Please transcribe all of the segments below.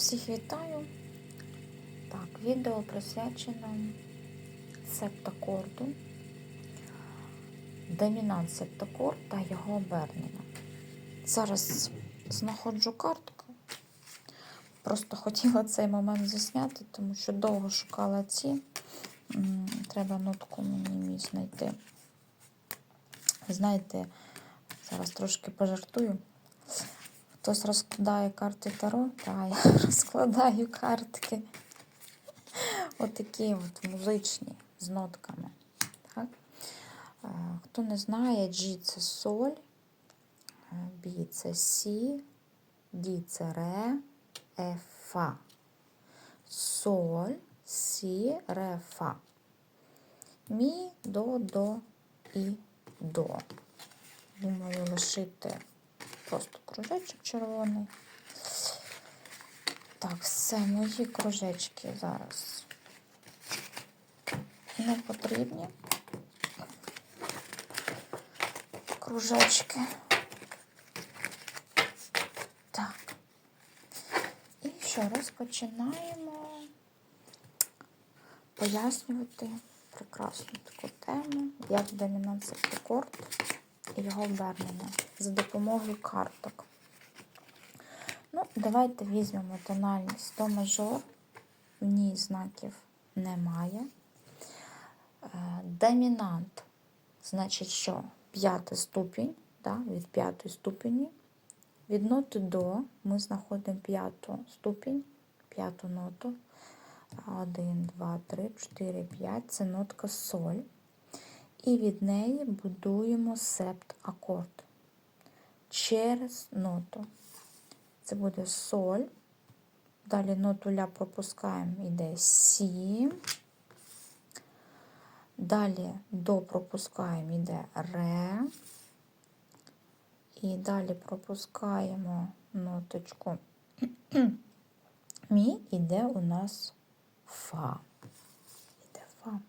Всіх вітаю. Так, відео присвячено септакорду, домінант септакорд та його обернення. Зараз знаходжу картку. Просто хотіла цей момент засняти, тому що довго шукала ці. Треба нотку мені мій знайти. Знаєте, зараз трошки пожартую. Хтось розкладає карти Таро, та я розкладаю картки. Отакі от музичні з нотками. Так? Е, Хто не знає, G це соль, е, B це Сі, D це ре, Е фа. Соль, Сі, ре, фа. Мі, до, до і до. Думаю, лишити просто кружечок червоний. Так, все, мої кружечки зараз не потрібні. Кружечки. Так. І що, розпочинаємо пояснювати прекрасну таку тему, як домінант септикорд і його обернення за допомогою карток. Ну, давайте візьмемо тональність до мажор. В ній знаків немає. Е, Домінант, значить, що п'ятий ступінь, да, від п'ятої ступені. Від ноти до ми знаходимо п'яту ступінь, п'яту ноту. Один, два, три, чотири, п'ять. Це нотка соль. І від неї будуємо септ акорд через ноту. Це буде соль. Далі ноту ля пропускаємо, йде сі. Далі до пропускаємо, йде ре. І далі пропускаємо ноточку мі, іде у нас фа. Іде фа.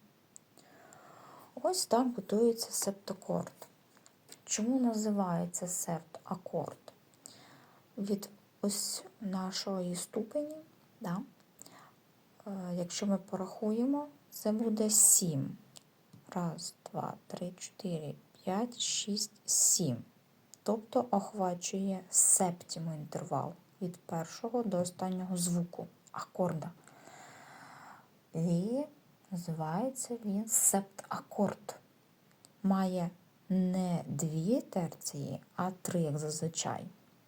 Ось так будується септакорд. Чому називається септ-акорд? Від ось нашої ступені, да? е, якщо ми порахуємо, це буде 7. Раз, два, три, чотири, п'ять, шість, сім. Тобто охвачує септіму інтервал від першого до останнього звуку акорда. І називається він септакорд. Має не дві терції, а три, як зазвичай.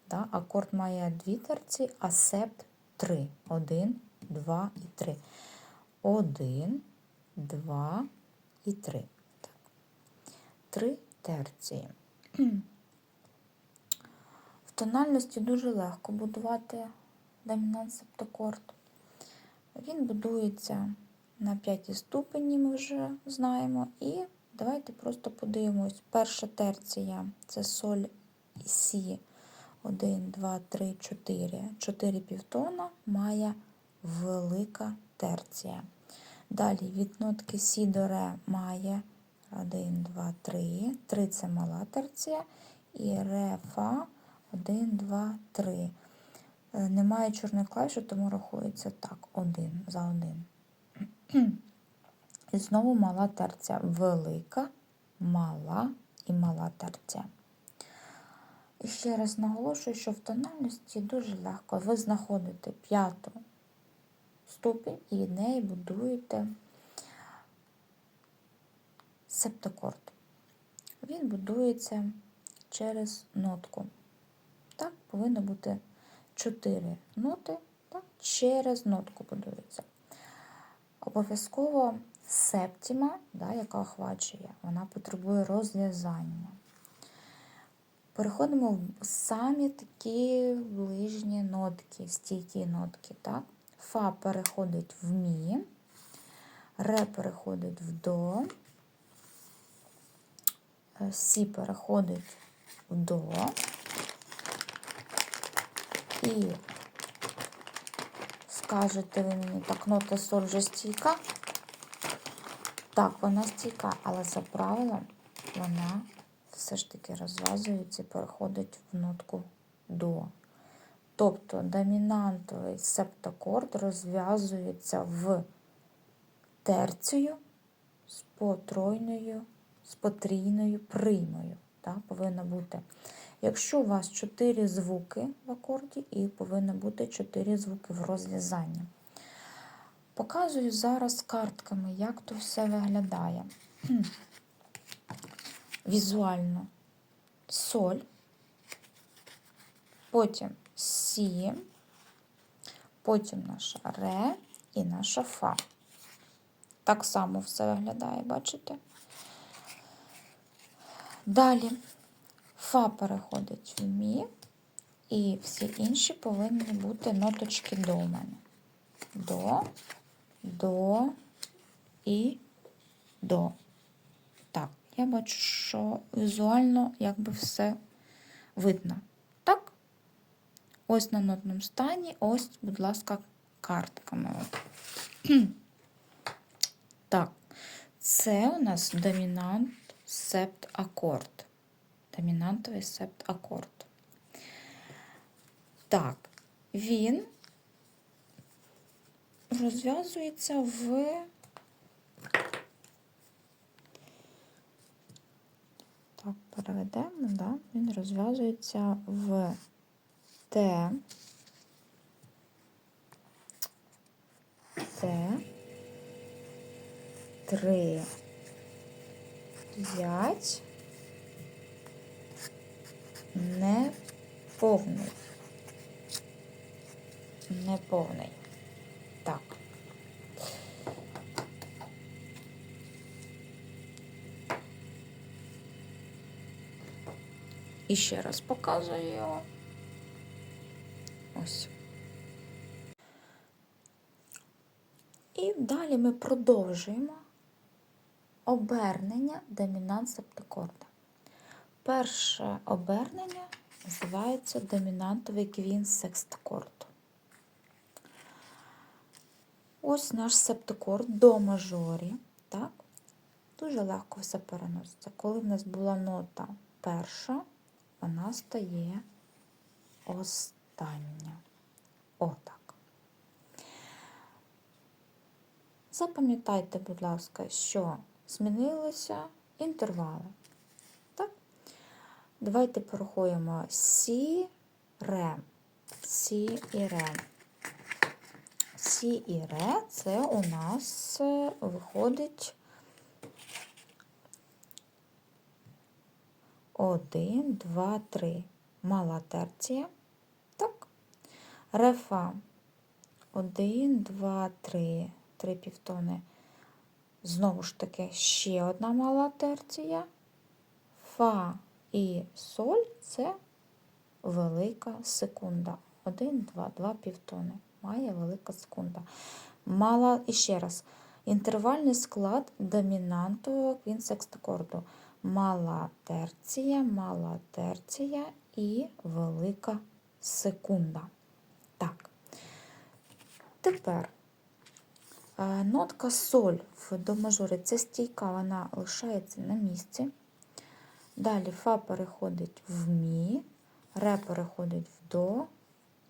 Да? Акорд має дві терції, а септ три. Один, два і три. Один, два і три. Так. Три терції. В тональності дуже легко будувати домінант септакорд. Він будується на п'ятій ступені, ми вже знаємо. І давайте просто подивимось. Перша терція це соль і сі. 1, 2, 3, 4. 4 півтона має велика терція. Далі від нотки сі до ре має 1, 2, 3. 3 це мала терція. І ре, фа 1, 2, 3. Е, Немає чорної клавіші, тому рахується так, 1 за 1. І знову мала терція. Велика, мала і мала терція. І ще раз наголошую, що в тональності дуже легко. Ви знаходите п'яту ступінь і від неї будуєте септакорд. Він будується через нотку. Так, повинно бути 4 ноти, так, через нотку будується. Обов'язково септіма, да, яка охвачує, вона потребує розв'язання. Переходимо в самі такі ближні нотки, стійкі нотки. Так? Фа переходить в мі, ре переходить в до, е, сі переходить в до. І скажете ви мені, так, нота соль вже стійка. Так, вона стійка, але за правилом вона все ж таки розв'язується і переходить в нотку до. Тобто домінантовий септакорд розв'язується в терцію з потройною, з потрійною примою. Так, повинно бути. Якщо у вас 4 звуки в акорді, і повинно бути 4 звуки в розв'язанні. Показую зараз картками, як то все виглядає. Візуально соль, потім сі, потім наша ре і наша фа. Так само все виглядає, бачите? Далі фа переходить в мі, і всі інші повинні бути ноточки до мене. До, до і до. Так, я бачу, що візуально якби все видно. Так? Ось на нотному стані, ось, будь ласка, картками. От. Так, це у нас домінант септ акорд. Домінантовий септ акорд. Так, він розв'язується в так, переведемо, да? він розв'язується в Т, Т, 3, 5, неповний. Неповний. Так. І ще раз показую його. Ось. І далі ми продовжуємо обернення домінант септакорда. Перше обернення називається домінантовий квін секстакорд. Ось наш септакорд до мажорі. Так? Дуже легко все переноситься. Коли в нас була нота перша, вона стає остання. Отак. Запам'ятайте, будь ласка, що змінилися інтервали. Давайте порахуємо Сі, ре, Сі і ре. Сі і ре це у нас виходить один, два, три. Мала терція. Так. Рефа. Один, два, три. Три півтони. Знову ж таки, ще одна мала терція. Фа і соль це велика секунда. Один, два, два півтони. Має велика секунда. Мала, і ще раз, інтервальний склад домінантового квінсекстакорду. Мала терція, мала терція і велика секунда. Так. Тепер е, нотка соль в до мажорі це стійка, вона лишається на місці. Далі фа переходить в мі, ре переходить в до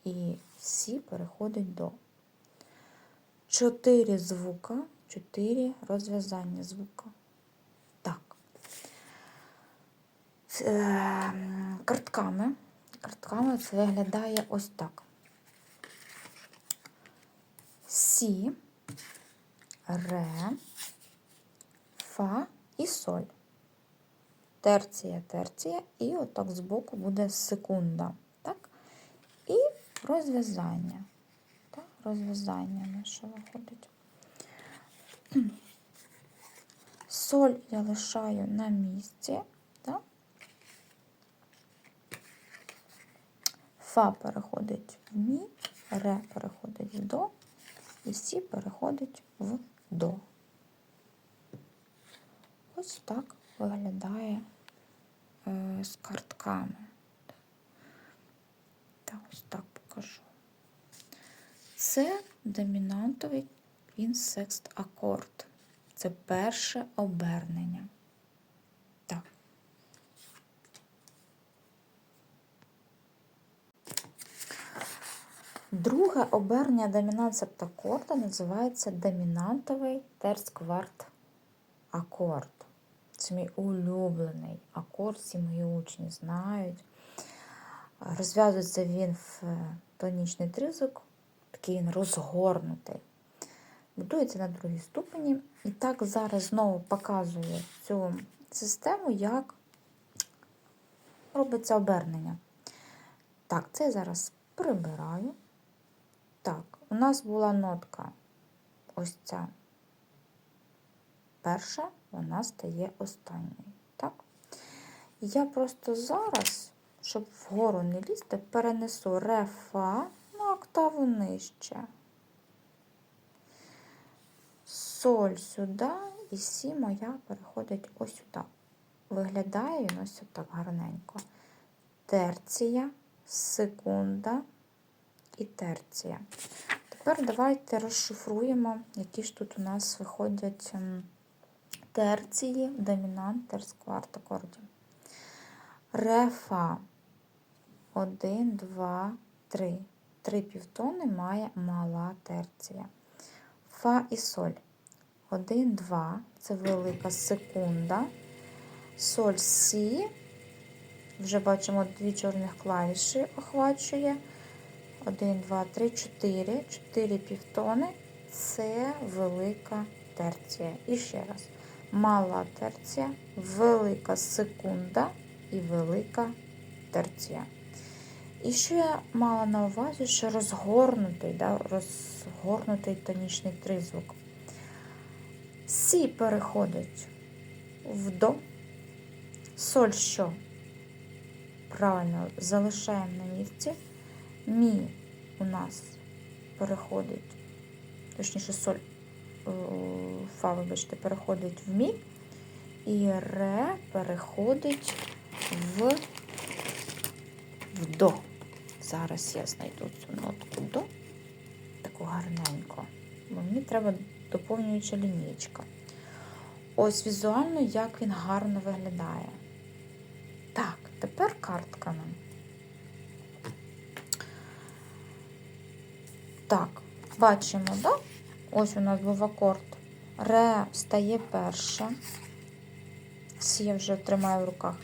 і сі переходить до. Чотири звука, чотири розв'язання звука. Так. Е, картками. Картками це виглядає ось так. Сі, ре, фа і соль. Терція, терція, і отак збоку буде секунда. Так? І розв'язання. Так? Розв'язання наше виходить. Соль я лишаю на місці. Так? Фа переходить в мі, ре переходить в до, і сі переходить в до. Ось так виглядає з картками. Так, ось так покажу. Це домінантовий квінсекст акорд. Це перше обернення. Так. Друге обернення домінант септакорда називається домінантовий терцкварт акорд. Це мій улюблений акорд, всі мої учні знають. Розв'язується він в тонічний тризок, такий він розгорнутий. Будується на другій ступені. І так зараз знову показую цю систему, як робиться обернення. Так, це я зараз прибираю. Так, у нас була нотка ось ця перша, вона стає останньою. Так? Я просто зараз, щоб вгору не лізти, перенесу ре фа на октаву нижче. Соль сюди і сі моя переходить ось сюди. Виглядає він ось так гарненько. Терція, секунда і терція. Тепер давайте розшифруємо, які ж тут у нас виходять ем, терції, домінант, терскварт акордів. Рефа 1, 2, 3. Три півтони має мала терція. Фа і соль. 1, 2 це велика секунда. Соль Сі. Вже бачимо дві чорних клавіші охвачує. 1, 2, 3, 4. 4 півтони. Це велика терція. І ще раз. Мала терція, велика секунда і велика терція. І що я мала на увазі, що розгорнутий, да, розгорнутий тонічний тризвук. Сі переходить в до. Соль що? Правильно, залишаємо на місці. Мі у нас переходить, точніше, соль, фа, вибачте, переходить в мі. І ре переходить в, в до. Зараз я знайду цю нотку до, таку гарненьку. Бо мені треба доповнююча лінійка. Ось візуально, як він гарно виглядає. Так, тепер картками. Так, бачимо, да? Ось у нас був акорд. Ре стає перше. Сі я вже тримаю в руках.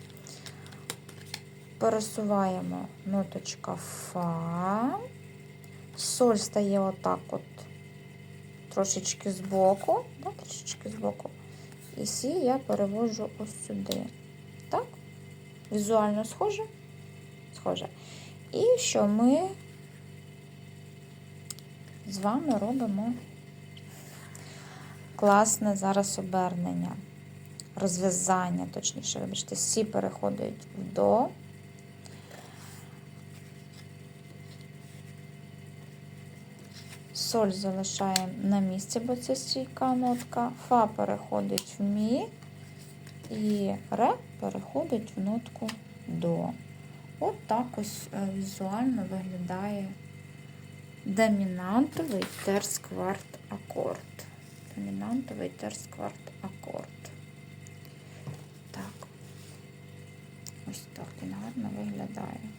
Пересуваємо ноточка Фа. Соль стає отак от трошечки збоку, да, трошечки збоку. І сі я переводжу ось сюди. Так? Візуально схоже? Схоже. І що ми з вами робимо класне зараз обернення, розв'язання, точніше, вибачте, сі переходить в до. Соль залишаємо на місці, бо це стійка нотка. Фа переходить в мі, і ре переходить в нотку до. От так ось візуально виглядає домінантовий терскварт акорд. Домінантовий терскварт акорд. Так, ось так він гарно виглядає.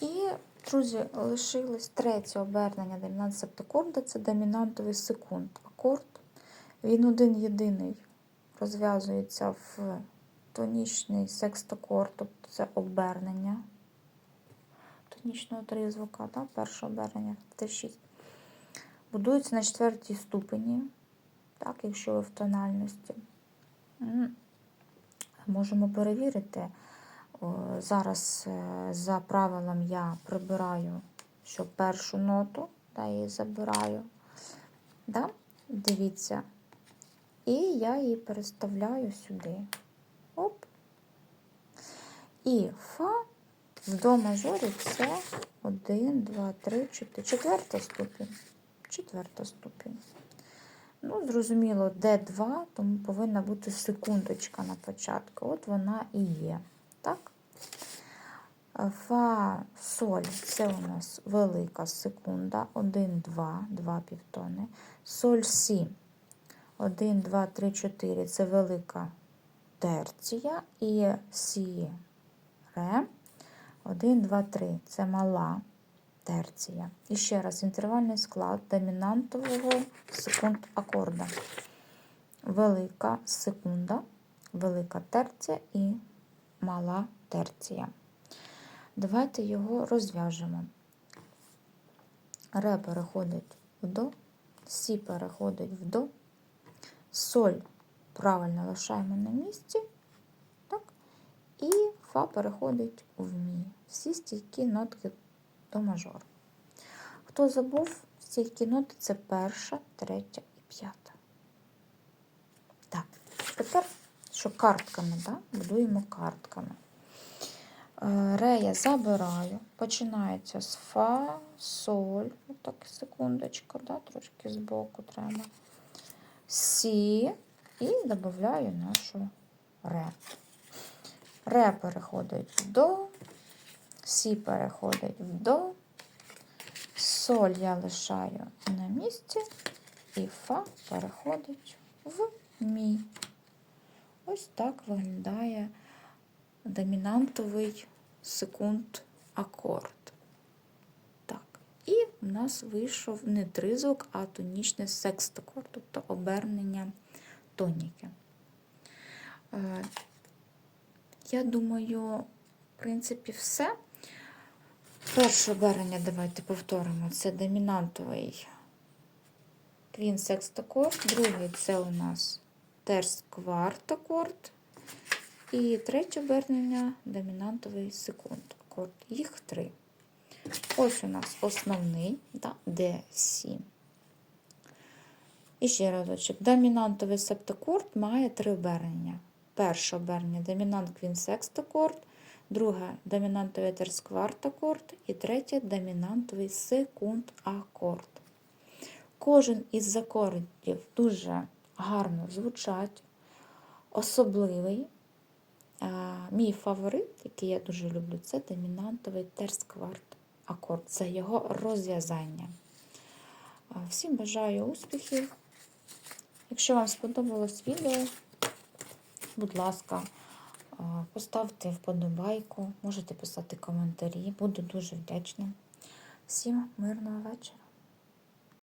І, друзі, лишилось третє обернення домінант септакорда це домінантовий секунд. Акорд. Він один єдиний розв'язується в тонічний секстакорд, тобто це обернення тонічного тризвука, да? перше обернення Т6. Будується на четвертій ступені, так, якщо ви в тональності. Можемо перевірити. Зараз е, за правилом я прибираю що першу ноту, та її забираю. Да? Дивіться. І я її переставляю сюди. Оп. І фа до мажорі це 1, 2, 3, 4. Четверта ступінь. Четверта ступінь. Ну, зрозуміло, Д2, тому повинна бути секундочка на початку. От вона і є. Так? Фа соль це у нас велика секунда. 1, 2, 2 півтони. Соль Сі. 1, 2, 3, 4 це велика терція. І Сі ре 1, 2, 3 це мала терція. І ще раз інтервальний склад домінантового секунд акорда. Велика секунда, велика терція і мала терція. Давайте його розв'яжемо. Ре переходить в до, сі переходить в до, соль правильно лишаємо на місці, так? і фа переходить в мі. Всі стійкі нотки до мажору. Хто забув, стійкі ноти це перша, третя і п'ята. Так, тепер, що картками, да? будуємо картками. Е, Ре я забираю, починається з фа, соль, отак, секундочку, да? трошки збоку треба. Сі і додаю нашу ре. Ре переходить в до, сі переходить в до, соль я лишаю на місці, і фа переходить в мі. Ось так виглядає домінантовий секунд акорд. Так. І в нас вийшов не тризвук, а тонічний секстакорд, тобто обернення тоніки. Я думаю, в принципі, все. Перше обернення, давайте повторимо, це домінантовий твін секстакорд, другий це у нас терс квартакор. І третє обернення домінантовий секунд акорд. Їх три. Ось у нас основний да, D7. І ще разочок. Домінантовий септакорд має три обернення. Перше обернення домінант квін секстакорд, друге домінантовий терскварт акорд і третє домінантовий секунд акорд. Кожен із акордів дуже гарно звучать, особливий. Мій фаворит, який я дуже люблю, це домінантовий терскварт акорд. Це його розв'язання. Всім бажаю успіхів. Якщо вам сподобалось відео, будь ласка, поставте вподобайку, можете писати коментарі. Буду дуже вдячна. Всім мирного вечора.